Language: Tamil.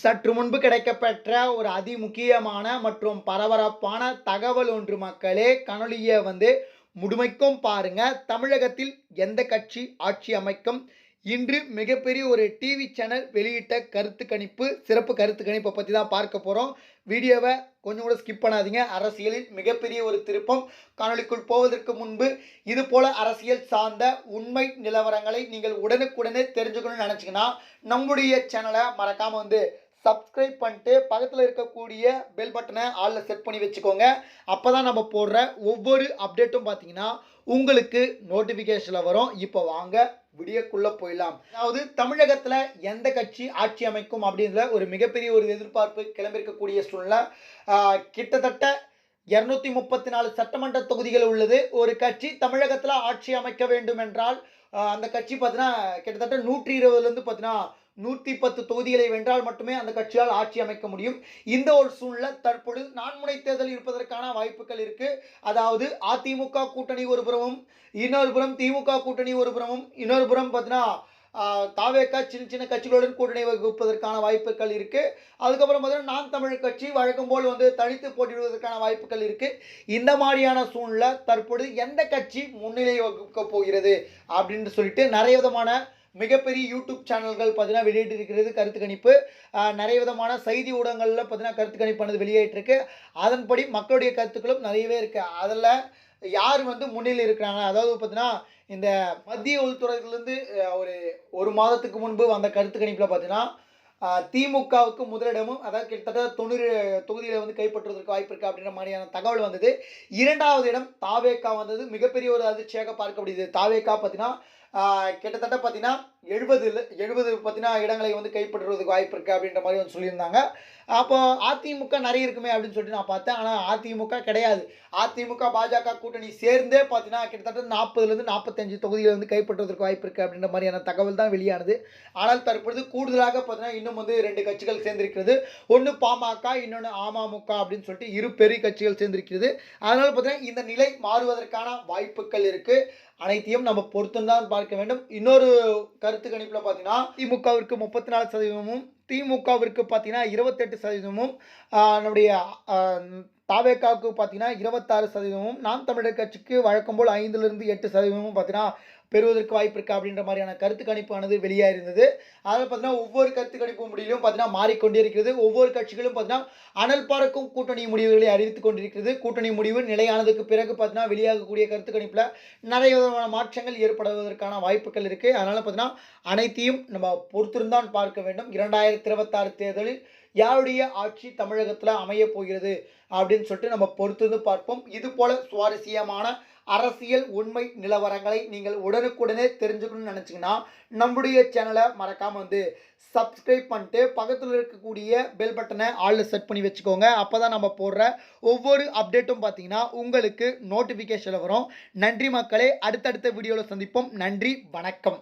சற்று முன்பு கிடைக்கப்பெற்ற ஒரு அதிமுக்கியமான மற்றும் பரபரப்பான தகவல் ஒன்று மக்களே கணொலியை வந்து முழுமைக்கும் பாருங்க. தமிழகத்தில் எந்த கட்சி ஆட்சி அமைக்கும்? இன்று மிகப்பெரிய ஒரு டிவி சேனல் வெளியிட்ட கருத்து கணிப்பு சிறப்பு கருத்து கணிப்பை பற்றி தான் பார்க்க போகிறோம் வீடியோவை கொஞ்சம் கூட ஸ்கிப் பண்ணாதீங்க. அரசியலில் மிகப்பெரிய ஒரு திருப்பம் காணொலிக்குள் போவதற்கு முன்பு இது போல அரசியல் சார்ந்த உண்மை நிலவரங்களை நீங்கள் உடனுக்குடனே தெரிஞ்சுக்கணும்னு நினச்சிங்கன்னா நம்முடைய சேனலை மறக்காமல் வந்து சப்ஸ்கிரைப் பண்ணிட்டு பக்கத்தில் இருக்கக்கூடிய பெல் பட்டனை ஆளில் செட் பண்ணி வச்சுக்கோங்க. அப்போ தான் நம்ம போடுற ஒவ்வொரு அப்டேட்டும் பார்த்தீங்கன்னா உங்களுக்கு நோட்டிஃபிகேஷனில் வரும். இப்போ வாங்க விடியக்குள்ளே போயிடலாம். அதாவது தமிழகத்தில் எந்த கட்சி ஆட்சி அமைக்கும் அப்படின்ற ஒரு மிகப்பெரிய ஒரு எதிர்பார்ப்பு கிளம்பியிருக்கக்கூடிய சூழ்நிலை. கிட்டத்தட்ட இரநூத்தி முப்பத்தி நாலு சட்டமன்ற தொகுதிகள் உள்ளது. ஒரு கட்சி தமிழகத்தில் ஆட்சி அமைக்க வேண்டும் என்றால் அந்த கட்சி பார்த்தீங்கன்னா கிட்டத்தட்ட நூற்றி இருபதுலேருந்து பார்த்தீங்கன்னா நூற்றி பத்து தொகுதிகளை வென்றால் மட்டுமே அந்த கட்சியால் ஆட்சி அமைக்க முடியும். இந்த ஒரு சூழ்நிலை தற்பொழுது நான்முனை தேர்தல் இருப்பதற்கான வாய்ப்புகள் இருக்கு. அதாவது அதிமுக கூட்டணி ஒரு புறமும் இன்னொரு புறம் திமுக கூட்டணி ஒரு புறமும் இன்னொரு புறம் பார்த்தீங்கன்னா தாவேக்கா சின்ன சின்ன கட்சிகளுடன் கூட்டணி வகுப்பதற்கான வாய்ப்புகள் இருக்கு. அதுக்கப்புறம் பார்த்தீங்கன்னா நான் தமிழ் கட்சி வழக்கம் போல் வந்து தனித்து போட்டியிடுவதற்கான வாய்ப்புகள் இருக்கு. இந்த மாதிரியான சூழ்நிலை தற்பொழுது எந்த கட்சி முன்னிலை வகுக்க போகிறது? அப்படின்னு சொல்லிட்டு நிறைய விதமான மிகப்பெரிய யூடியூப் சேனல்கள் பார்த்தீங்கன்னா வெளியிட்டிருக்கிறது கருத்து கணிப்பு. நிறைய விதமான செய்தி ஊடகங்களில் பார்த்தீங்கன்னா கருத்து கணிப்பானது வெளியேற்றிருக்கு அதன்படி மக்களுடைய கருத்துக்களும் நிறையவே இருக்குது அதில் யார் வந்து முன்னிலை இருக்கிறாங்க? அதாவது பார்த்தீங்கன்னா இந்த மத்திய உள்துறையிலேருந்து ஒரு ஒரு மாதத்துக்கு முன்பு வந்த கருத்து கணிப்பில் பார்த்தீங்கன்னா திமுகவுக்கு முதலிடமும் அதாவது கிட்டத்தட்ட தொண்ணூறு தொகுதியில் வந்து கைப்பற்றுவதற்கு வாய்ப்பு இருக்குது அப்படின்ற மாதிரியான தகவல் வந்தது. இரண்டாவது இடம் தாவேக்கா வந்தது. மிகப்பெரிய ஒரு அதிர்ச்சியாக பார்க்கப்படுது தாவேக்கா பார்த்தீங்கன்னா கிட்டத்தட்ட பார்த்தீங்கன்னா எழுபது எழுபது பார்த்தீங்கன்னா இடங்களை வந்து கைப்பற்றுவதற்கு வாய்ப்பு இருக்குது அப்படின்ற மாதிரி வந்து சொல்லியிருந்தாங்க. அப்போ அதிமுக நிறைய இருக்குமே அப்படின்னு சொல்லிட்டு நான் பார்த்தேன். ஆனால் அதிமுக கிடையாது. அதிமுக பாஜக கூட்டணி சேர்ந்தே பார்த்தீங்கன்னா கிட்டத்தட்ட நாற்பதுலேருந்து நாற்பத்தஞ்சு தொகுதிகளை வந்து கைப்பற்றுவதற்கு வாய்ப்பு இருக்குது அப்படின்ற மாதிரியான தகவல் தான் வெளியானது. ஆனால் தற்பொழுது கூடுதலாக பார்த்தீங்கன்னா இன்னும் வந்து ரெண்டு கட்சிகள் சேர்ந்திருக்கிறது. ஒன்று பாமக இன்னொன்று அமமுக அப்படின்னு சொல்லிட்டு இரு பெரிய கட்சிகள் சேர்ந்திருக்கிறது. அதனால் பார்த்தீங்கன்னா இந்த நிலை மாறுவதற்கான வாய்ப்புகள் இருக்குது அனைத்தையும் நம்ம பொறுத்துந்தான் பார்க்க வேண்டும். இன்னொரு கருத்து கணிப்பில் பார்த்தீங்கன்னா திமுகவிற்கு முப்பத்தி நாலு சதவீதமும் திமுகவிற்கு பார்த்தீங்கன்னா இருபத்தெட்டு சதவீதமும் நம்முடைய தாவேக்காவுக்கு பார்த்தீங்கன்னா இருபத்தாறு சதவீதமும் நாம் தமிழர் கட்சிக்கு வழக்கம் போல் ஐந்துலேருந்து எட்டு சதவீதமும் பார்த்தீங்கன்னா பெறுவதற்கு வாய்ப்பு இருக்கா அப்படின்ற மாதிரியான கருத்து கணிப்பானது வெளியாக இருந்தது அதில் பார்த்தீங்கன்னா ஒவ்வொரு கருத்து கணிப்பு முடிவிலும் பார்த்தீங்கன்னா மாறிக்கொண்டே இருக்கிறது. ஒவ்வொரு கட்சிகளும் பார்த்தீங்கன்னா அனல் பறக்கும் கூட்டணி முடிவுகளை அறிவித்துக் கொண்டிருக்கிறது. கூட்டணி முடிவு நிலையானதுக்கு பிறகு பார்த்தீங்கன்னா வெளியாகக்கூடிய கருத்து கணிப்பில் நிறைய விதமான மாற்றங்கள் ஏற்படுவதற்கான வாய்ப்புகள் இருக்குது அதனால் பார்த்தீங்கன்னா அனைத்தையும் நம்ம பொறுத்திருந்தான் பார்க்க வேண்டும். இரண்டாயிரத்தி இருபத்தாறு தேர்தலில் யாருடைய ஆட்சி தமிழகத்தில் அமைய போகிறது அப்படின்னு சொல்லிட்டு நம்ம பொறுத்திருந்து பார்ப்போம். இது போல சுவாரஸ்யமான அரசியல் உண்மை நிலவரங்களை நீங்கள் உடனுக்குடனே தெரிஞ்சுக்கணும்னு நினச்சிங்கன்னா நம்முடைய சேனலை மறக்காமல் வந்து சப்ஸ்கிரைப் பண்ணிட்டு பக்கத்தில் இருக்கக்கூடிய பெல் பட்டனை ஆளில் செட் பண்ணி வச்சுக்கோங்க. அப்போ தான் நம்ம போடுற ஒவ்வொரு அப்டேட்டும் பார்த்தீங்கன்னா உங்களுக்கு நோட்டிஃபிகேஷனில் வரும். நன்றி மக்களே அடுத்தடுத்த வீடியோவில் சந்திப்போம். நன்றி வணக்கம்.